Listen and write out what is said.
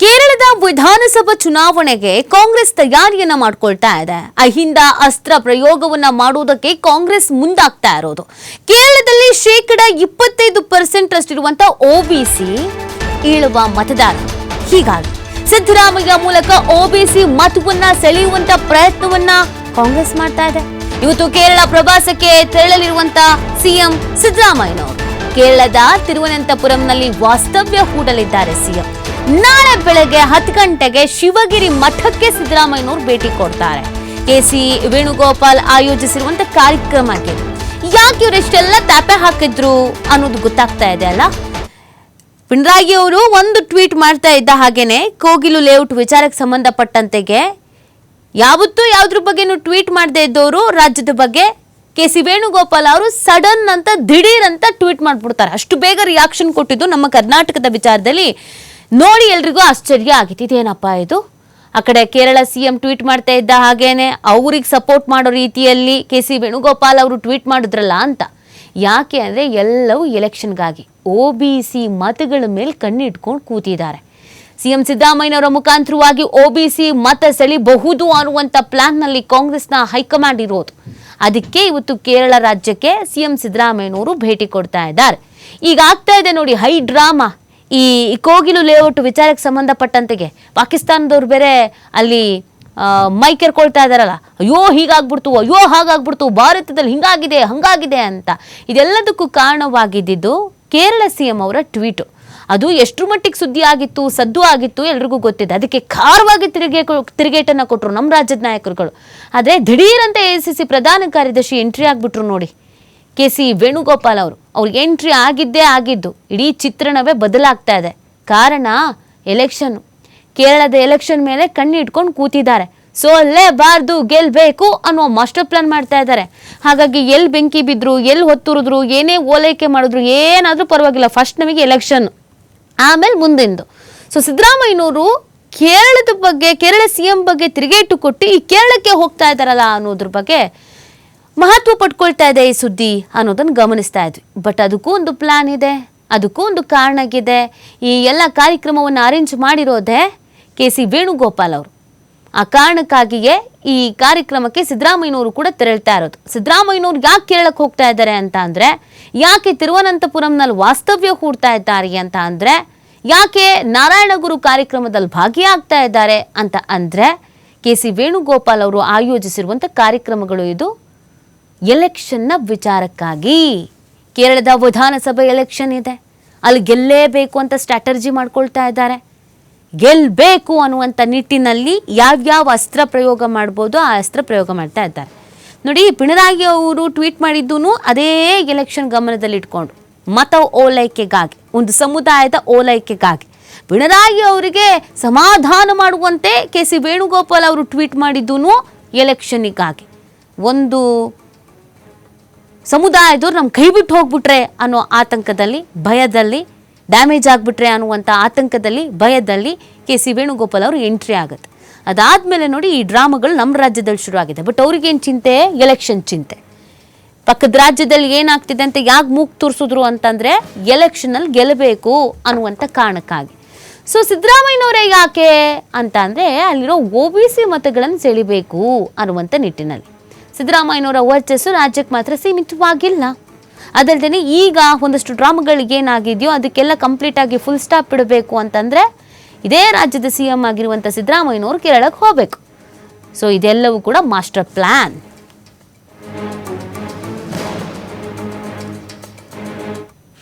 ಕೇರಳದ ವಿಧಾನಸಭಾ ಚುನಾವಣೆಗೆ ಕಾಂಗ್ರೆಸ್ ತಯಾರಿಯನ್ನ ಮಾಡ್ಕೊಳ್ತಾ ಇದೆ. ಅಹಿಂದ ಅಸ್ತ್ರ ಪ್ರಯೋಗವನ್ನ ಮಾಡುವುದಕ್ಕೆ ಕಾಂಗ್ರೆಸ್ ಮುಂದಾಗ್ತಾ ಇರೋದು. ಕೇರಳದಲ್ಲಿ ಶೇಕಡ ಇಪ್ಪತ್ತೈದು ಪರ್ಸೆಂಟ್ ಅಷ್ಟಿರುವಂತ ಒಬಿಸಿ ಈಳುವ ಮತದಾರ. ಹೀಗಾಗಿ ಸಿದ್ದರಾಮಯ್ಯ ಮೂಲಕ ಒಬಿಸಿ ಮತವನ್ನ ಸೆಳೆಯುವಂತ ಪ್ರಯತ್ನವನ್ನ ಕಾಂಗ್ರೆಸ್ ಮಾಡ್ತಾ ಇದೆ. ಇವತ್ತು ಕೇರಳ ಪ್ರವಾಸಕ್ಕೆ ತೆರಳಲಿರುವಂತ ಸಿಎಂ ಸಿದ್ದರಾಮಯ್ಯನವರು. ಕೇರಳದ ತಿರುವನಂತಪುರಂನಲ್ಲಿ ವಾಸ್ತವ್ಯ ಹೂಡಲಿದ್ದಾರೆ ಸಿಎಂ. ನಾಳೆ ಬೆಳಗ್ಗೆ ಹತ್ತು ಗಂಟೆಗೆ ಶಿವಗಿರಿ ಮಠಕ್ಕೆ ಸಿದ್ದರಾಮಯ್ಯನವರು ಭೇಟಿ ಕೊಡ್ತಾರೆ. ಕೆಸಿ ವೇಣುಗೋಪಾಲ್ ಆಯೋಜಿಸಿರುವಂತ ಕಾರ್ಯಕ್ರಮಕ್ಕೆ ಯಾಕೆ ಇವರೆಷ್ಟೆಲ್ಲ ತಾಪೆ ಹಾಕಿದ್ರು ಅನ್ನೋದು ಗೊತ್ತಾಗ್ತಾ ಇದೆ ಅಲ್ಲ? ಪಿಣರಾಗಿ ಅವರು ಒಂದು ಟ್ವೀಟ್ ಮಾಡ್ತಾ ಇದ್ದ ಹಾಗೇನೆ, ಕೋಗಿಲು ಲೇಔಟ್ ವಿಚಾರಕ್ಕೆ ಸಂಬಂಧಪಟ್ಟಂತೆಗೆ ಯಾವತ್ತೂ ಯಾವ್ದ್ರ ಬಗ್ಗೆ ಟ್ವೀಟ್ ಮಾಡದೇ ಇದ್ದವರು ರಾಜ್ಯದ ಬಗ್ಗೆ ಕೆ ಸಿ ವೇಣುಗೋಪಾಲ್ ಅವರು ಸಡನ್ ಅಂತ ದಿಢೀರ್ ಅಂತ ಟ್ವೀಟ್ ಮಾಡ್ಬಿಡ್ತಾರೆ. ಅಷ್ಟು ಬೇಗ ರಿಯಾಕ್ಷನ್ ಕೊಟ್ಟಿದ್ದು ನಮ್ಮ ಕರ್ನಾಟಕದ ವಿಚಾರದಲ್ಲಿ ನೋಡಿ ಎಲ್ರಿಗೂ ಆಶ್ಚರ್ಯ ಆಗಿತ್ತು. ಇದೇನಪ್ಪ ಇದು? ಆ ಕಡೆ ಕೇರಳ ಸಿಎಂ ಟ್ವೀಟ್ ಮಾಡ್ತಾ ಇದ್ದ ಹಾಗೇನೆ, ಅವ್ರಿಗೆ ಸಪೋರ್ಟ್ ಮಾಡೋ ರೀತಿಯಲ್ಲಿ ಕೆ ಸಿ ವೇಣುಗೋಪಾಲ್ ಅವರು ಟ್ವೀಟ್ ಮಾಡಿದ್ರಲ್ಲ ಅಂತ. ಯಾಕೆ ಅಂದರೆ ಎಲ್ಲವೂ ಎಲೆಕ್ಷನ್ಗಾಗಿ ಒ ಬಿ ಸಿ ಮತಗಳ ಮೇಲೆ ಕಣ್ಣಿಟ್ಕೊಂಡು ಕೂತಿದ್ದಾರೆ. ಸಿಎಂ ಸಿದ್ದರಾಮಯ್ಯನವರ ಮುಖಾಂತರವಾಗಿ ಸಿ ಮತ ಸೆಳಿಬಹುದು ಅನ್ನುವಂಥ ಪ್ಲಾನ್ನಲ್ಲಿ ಕಾಂಗ್ರೆಸ್ನ ಹೈಕಮಾಂಡ್ ಇರೋದು. ಅದಕ್ಕೆ ಇವತ್ತು ಕೇರಳ ರಾಜ್ಯಕ್ಕೆ ಸಿಎಂ ಸಿದ್ದರಾಮಯ್ಯನವರು ಭೇಟಿ ಕೊಡ್ತಾ ಇದ್ದಾರೆ. ಈಗ ಆಗ್ತಾ ಇದೆ ನೋಡಿ, ಹೈ ಡ್ರಾಮಾ. ಈ ಕೋಗಿಲು ಲೇಔಟ್ ವಿಚಾರಕ್ಕೆ ಸಂಬಂಧಪಟ್ಟಂತೆಗೆ ಪಾಕಿಸ್ತಾನದವ್ರು ಬೇರೆ ಅಲ್ಲಿ ಮೈ ಕೆರ್ಕೊಳ್ತಾ ಇದ್ದಾರಲ್ಲ. ಅಯ್ಯೋ, ಹೀಗಾಗ್ಬಿಡ್ತು, ಅಯ್ಯೋ, ಹಾಗಾಗ್ಬಿಡ್ತು, ಭಾರತದಲ್ಲಿ ಹಿಂಗಾಗಿದೆ, ಹಂಗಾಗಿದೆ ಅಂತ. ಇದೆಲ್ಲದಕ್ಕೂ ಕಾರಣವಾಗಿದ್ದು ಕೇರಳ ಸಿಎಂ ಅವರ ಟ್ವೀಟು. ಅದು ಎಷ್ಟು ಮಟ್ಟಿಗೆ ಸುದ್ದಿ ಆಗಿತ್ತು, ಸದ್ದು ಆಗಿತ್ತು ಎಲ್ರಿಗೂ ಗೊತ್ತಿದೆ. ಅದಕ್ಕೆ ಖಾರವಾಗಿ ತಿರುಗೇ ತಿರುಗೇಟನ್ನು ಕೊಟ್ಟರು ನಮ್ಮ ರಾಜ್ಯದ ನಾಯಕರುಗಳು. ಆದರೆ ದಿಢೀರಂತ ಎ ಸಿ ಸಿ ಪ್ರಧಾನ ಕಾರ್ಯದರ್ಶಿ ಎಂಟ್ರಿ ಆಗಿಬಿಟ್ರು ನೋಡಿ. ಕೆ ಸಿ ವೇಣುಗೋಪಾಲ್ ಅವರು. ಅವ್ರಿಗೆ ಎಂಟ್ರಿ ಆಗಿದ್ದೇ ಆಗಿದ್ದು. ಇಡೀ ಚಿತ್ರಣವೇ ಬದಲಾಗ್ತಾ ಇದೆ. ಕಾರಣ ಎಲೆಕ್ಷನ್ನು ಕೇರಳದ ಎಲೆಕ್ಷನ್ ಮೇಲೆ ಕಣ್ಣು ಇಟ್ಕೊಂಡು ಕೂತಿದ್ದಾರೆ ಸೋಲ್ಲೇಬಾರ್ದು ಗೆಲ್ಬೇಕು ಅನ್ನೋ ಮಾಸ್ಟರ್ ಪ್ಲಾನ್ ಮಾಡ್ತಾ ಇದ್ದಾರೆ. ಹಾಗಾಗಿ ಎಲ್ಲಿ ಬೆಂಕಿ ಬಿದ್ರು ಎಲ್ಲಿ ಹೊತ್ತುರಿದ್ರು, ಏನೇ ಓಲೈಕೆ ಮಾಡಿದ್ರು, ಏನಾದರೂ ಪರವಾಗಿಲ್ಲ. ಫಸ್ಟ್ ನಮಗೆ ಎಲೆಕ್ಷನ್. ಆಮೇಲೆ ಮುಂದಿಂದು. ಸೊ ಸಿದ್ದರಾಮಯ್ಯನವರು ಕೇರಳದ ಬಗ್ಗೆ, ಕೇರಳ ಸಿ ಎಂ ಬಗ್ಗೆ ತಿರುಗೇಟು ಕೊಟ್ಟು ಈ ಕೇರಳಕ್ಕೆ ಹೋಗ್ತಾ ಇದ್ದಾರಲ್ಲ ಅನ್ನೋದ್ರ ಬಗ್ಗೆ ಮಹತ್ವ ಪಡ್ಕೊಳ್ತಾ ಇದೆ ಈ ಸುದ್ದಿ ಅನ್ನೋದನ್ನು ಗಮನಿಸ್ತಾ ಇದ್ವಿ. ಬಟ್ ಅದಕ್ಕೂ ಒಂದು ಪ್ಲಾನ್ ಇದೆ, ಅದಕ್ಕೂ ಒಂದು ಕಾರಣ ಆಗಿದೆ. ಈ ಎಲ್ಲ ಕಾರ್ಯಕ್ರಮವನ್ನು ಅರೇಂಜ್ ಮಾಡಿರೋದೇ ಕೆ ಸಿ ವೇಣುಗೋಪಾಲ್ ಅವರು. ಆ ಕಾರಣಕ್ಕಾಗಿಯೇ ಈ ಕಾರ್ಯಕ್ರಮಕ್ಕೆ ಸಿದ್ದರಾಮಯ್ಯನವರು ಕೂಡ ತೆರಳ್ತಾ ಇರೋದು. ಸಿದ್ದರಾಮಯ್ಯನವರು ಯಾಕೆ ಕೇರಳಕ್ಕೆ ಹೋಗ್ತಾ ಇದ್ದಾರೆ ಅಂತ ಅಂದರೆ, ಯಾಕೆ ತಿರುವನಂತಪುರಂನಲ್ಲಿ ವಾಸ್ತವ್ಯ ಹೂಡ್ತಾ ಇದ್ದಾರೆ ಅಂತ ಅಂದರೆ, ಯಾಕೆ ನಾರಾಯಣಗುರು ಕಾರ್ಯಕ್ರಮದಲ್ಲಿ ಭಾಗಿಯಾಗ್ತಾ ಇದ್ದಾರೆ ಅಂತ ಅಂದರೆ, ಕೆ ಸಿ ವೇಣುಗೋಪಾಲ್ ಅವರು ಆಯೋಜಿಸಿರುವಂಥ ಕಾರ್ಯಕ್ರಮಗಳು ಇದು. ಎಲೆಕ್ಷನ್ನ ವಿಚಾರಕ್ಕಾಗಿ ಕೇರಳದ ವಿಧಾನಸಭೆ ಎಲೆಕ್ಷನ್ ಇದೆ. ಅಲ್ಲಿ ಗೆಲ್ಲೇಬೇಕು ಅಂತ ಸ್ಟ್ರಾಟರ್ಜಿ ಮಾಡ್ಕೊಳ್ತಾ ಇದ್ದಾರೆ. ಗೆಲ್ಲಬೇಕು ಅನ್ನುವಂಥ ನಿಟ್ಟಿನಲ್ಲಿ ಯಾವ್ಯಾವ ಅಸ್ತ್ರ ಪ್ರಯೋಗ ಮಾಡ್ಬೋದು, ಆ ಅಸ್ತ್ರ ಪ್ರಯೋಗ ಮಾಡ್ತಾ ಇದ್ದಾರೆ. ನೋಡಿ, ಪಿಣರಾಗಿ ಅವರು ಟ್ವೀಟ್ ಮಾಡಿದ್ದೂ ಅದೇ ಎಲೆಕ್ಷನ್ ಗಮನದಲ್ಲಿಟ್ಕೊಂಡು ಮತ ಓಲೈಕೆಗಾಗಿ, ಒಂದು ಸಮುದಾಯದ ಓಲೈಕೆಗಾಗಿ. ಪಿಣರಾಗಿ ಅವರಿಗೆ ಸಮಾಧಾನ ಮಾಡುವಂತೆ ಕೆ ಸಿ ವೇಣುಗೋಪಾಲ್ ಅವರು ಟ್ವೀಟ್ ಮಾಡಿದ್ದೂ ಎಲೆಕ್ಷನ್ನಿಗಾಗಿ. ಒಂದು ಸಮುದಾಯದವ್ರು ನಮ್ಮ ಕೈ ಬಿಟ್ಟು ಹೋಗ್ಬಿಟ್ರೆ ಅನ್ನೋ ಆತಂಕದಲ್ಲಿ, ಭಯದಲ್ಲಿ ಡ್ಯಾಮೇಜ್ ಆಗಿಬಿಟ್ರೆ ಅನ್ನುವಂಥ ಆತಂಕದಲ್ಲಿ, ಭಯದಲ್ಲಿ ಕೆ ಸಿ ವೇಣುಗೋಪಾಲ್ ಅವರು ಎಂಟ್ರಿ ಆಗುತ್ತೆ. ಅದಾದಮೇಲೆ ನೋಡಿ ಈ ಡ್ರಾಮಾಗಳು ನಮ್ಮ ರಾಜ್ಯದಲ್ಲಿ ಶುರುವಾಗಿದೆ. ಬಟ್ ಅವ್ರಿಗೇನು ಚಿಂತೆ? ಎಲೆಕ್ಷನ್ ಚಿಂತೆ. ಪಕ್ಕದ ರಾಜ್ಯದಲ್ಲಿ ಏನಾಗ್ತಿದೆ ಅಂತ ಯಾಕೆ ಮೂಗ್ ತೋರಿಸಿದ್ರು ಅಂತಂದರೆ ಎಲೆಕ್ಷನಲ್ಲಿ ಗೆಲ್ಲಬೇಕು ಅನ್ನುವಂಥ ಕಾರಣಕ್ಕಾಗಿ. ಸೊ ಸಿದ್ದರಾಮಯ್ಯನವರೇ ಯಾಕೆ ಅಂತ ಅಂದರೆ ಅಲ್ಲಿರೋ ಒ ಬಿ ಸಿ ಮತಗಳನ್ನು ಸೆಳಿಬೇಕು ಅನ್ನುವಂಥ ನಿಟ್ಟಿನಲ್ಲಿ. ಸಿದ್ದರಾಮಯ್ಯನವರ ವರ್ಚಸ್ಸು ರಾಜ್ಯಕ್ಕೆ ಮಾತ್ರ ಸೀಮಿತವಾಗಿಲ್ಲ. ಅದಲ್ಲದೆ ಈಗ ಒಂದಷ್ಟು ಡ್ರಾಮಾಗಳಿಗೆ ಏನಾಗಿದೆಯೋ ಅದಕ್ಕೆಲ್ಲ ಕಂಪ್ಲೀಟ್ ಆಗಿ ಫುಲ್ ಸ್ಟಾಪ್ ಇಡಬೇಕು ಅಂತಂದರೆ ಇದೇ ರಾಜ್ಯದ ಸಿ ಎಂ ಆಗಿರುವಂಥ ಸಿದ್ದರಾಮಯ್ಯನವರು ಕೇರಳಕ್ಕೆ ಹೋಗಬೇಕು. ಸೊ ಇದೆಲ್ಲವೂ ಕೂಡ ಮಾಸ್ಟರ್ ಪ್ಲ್ಯಾನ್